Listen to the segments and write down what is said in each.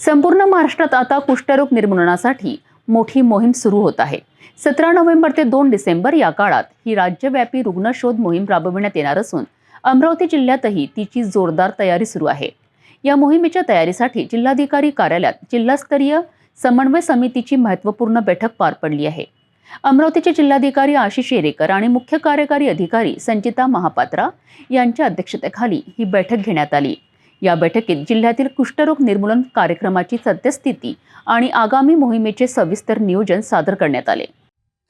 संपूर्ण महाराष्ट्रात आता कुष्ठरोग निर्मूलनासाठी मोठी मोहीम सुरू होत आहे. सतरा नोव्हेंबर ते दोन डिसेंबर या काळात ही राज्यव्यापी रुग्ण शोध मोहीम राबविण्यात येणार असून अमरावती जिल्ह्यातही तिची जोरदार तयारी सुरू आहे. या मोहिमेच्या तयारीसाठी जिल्हाधिकारी कार्यालयात जिल्हास्तरीय समन्वय समितीची महत्त्वपूर्ण बैठक पार पडली आहे. अमरावतीचे जिल्हाधिकारी आशिष येरेकर आणि मुख्य कार्यकारी अधिकारी संचिता महापात्रा यांच्या अध्यक्षतेखाली ही बैठक घेण्यात आली. या बैठकीत जिल्ह्यातील कुष्ठरोग निर्मूलन कार्यक्रमाची सद्यस्थिती आणि आगामी मोहिमेचे सविस्तर नियोजन सादर करण्यात आले.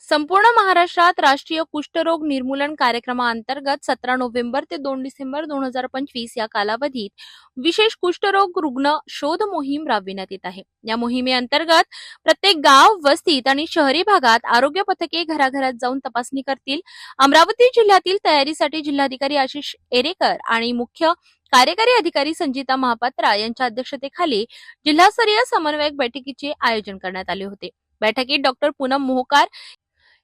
संपूर्ण महाराष्ट्रात राष्ट्रीय कुष्ठरोग निर्मूलन कार्यक्रमाअंतर्गत सतरा नोव्हेंबर ते दोन डिसेंबर दोन हजार पंचवीस या कालावधीत विशेष कुष्ठरोग रुग्ण शोध मोहीम राबविण्यात येत आहे. या मोहिमेअंतर्गत प्रत्येक गाव वस्तीत आणि शहरी भागात आरोग्य पथके घराघरात जाऊन तपासणी करतील. अमरावती जिल्ह्यातील तयारीसाठी जिल्हाधिकारी आशिष एरेकर आणि मुख्य कार्यकारी अधिकारी संजिता महापात्रा यांच्या अध्यक्षतेखाली जिल्हास्तरीय समन्वयक बैठकीचे आयोजन करण्यात आले होते. बैठकीत डॉक्टर पूनम मोहकार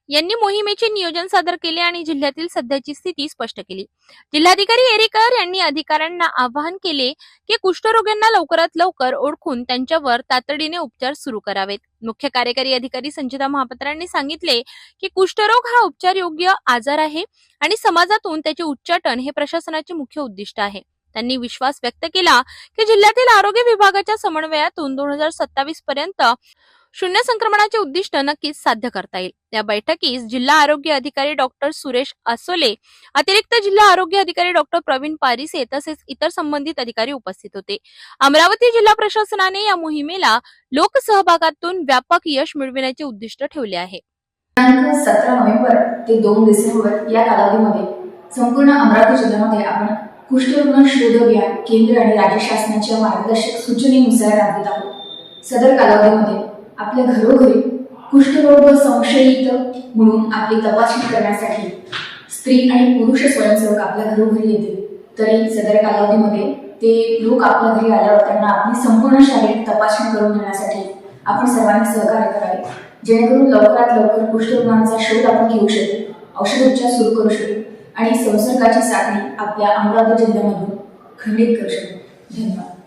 यांनी मोहिमेचे नियोजन सादर केले आणि जिल्ह्यातील सध्याची स्थिती स्पष्ट केली. जिल्हाधिकारी एरेकर यांनी अधिकाऱ्यांना आवाहन केले की कुष्ठरोग्यांना लवकरात लवकर ओळखून त्यांच्यावर तातडीने उपचार सुरू करावेत. मुख्य कार्यकारी अधिकारी संचिता महापात्रांनी सांगितले की कुष्ठरोग हा उपचार योग्य आजार आहे आणि समाजातून त्याचे उच्चाटन हे प्रशासनाचे मुख्य उद्दिष्ट आहे. त्यांनी विश्वास व्यक्त केला की जिल्ह्यातील आरोग्य विभागाच्या समन्वयातून दोन हजार सत्तावीस पर्यंत शून्य संक्रमणाचे उद्दिष्ट नक्कीच साध्य करता येईल. या बैठकीस जिल्हा आरोग्य अधिकारी डॉक्टर सुरेश असोले अतिरिक्त जिल्हा आरोग्य अधिकारी डॉक्टर प्रवीण पारिसे तसेच इतर संबंधित अधिकारी उपस्थित होते. अमरावती जिल्हा प्रशासनाने या मोहिमेला लोकसहभागातून व्यापक यश मिळविण्याचे उद्दिष्ट ठेवले आहे. सतरा नोव्हेंबर ते दोन डिसेंबर या कालावधीमध्ये संपूर्ण अमरावती जिल्ह्यामध्ये आपण कुष्ठरुग्ण शोधक या केंद्र आणि राज्य शासनाच्या मार्गदर्शक सूचनेनुसार राबवित आहोत. सदर कालावधीमध्ये आपल्या घरोघरी कुष्ठरोग संशयित म्हणून आपली तपासणी करण्यासाठी स्त्री आणि पुरुष स्वयंसेवक आपल्या घरोघरी येतील. तरी सदर कालावधीमध्ये ते लोक आपल्या घरी आल्यावर त्यांना आपली संपूर्ण शारीरिक तपासणी करून घेण्यासाठी आपण सर्वांनी सहकार्य करावे. जेणेकरून लवकरात लवकर कुष्ठरुग्णांचा शोध आपण घेऊ शकू औषधोपचार सुरू करू शकू. आणि संसर्गाची साखळी आपल्या अमरावती जिल्ह्यामधून खंडित करू शकतो. धन्यवाद.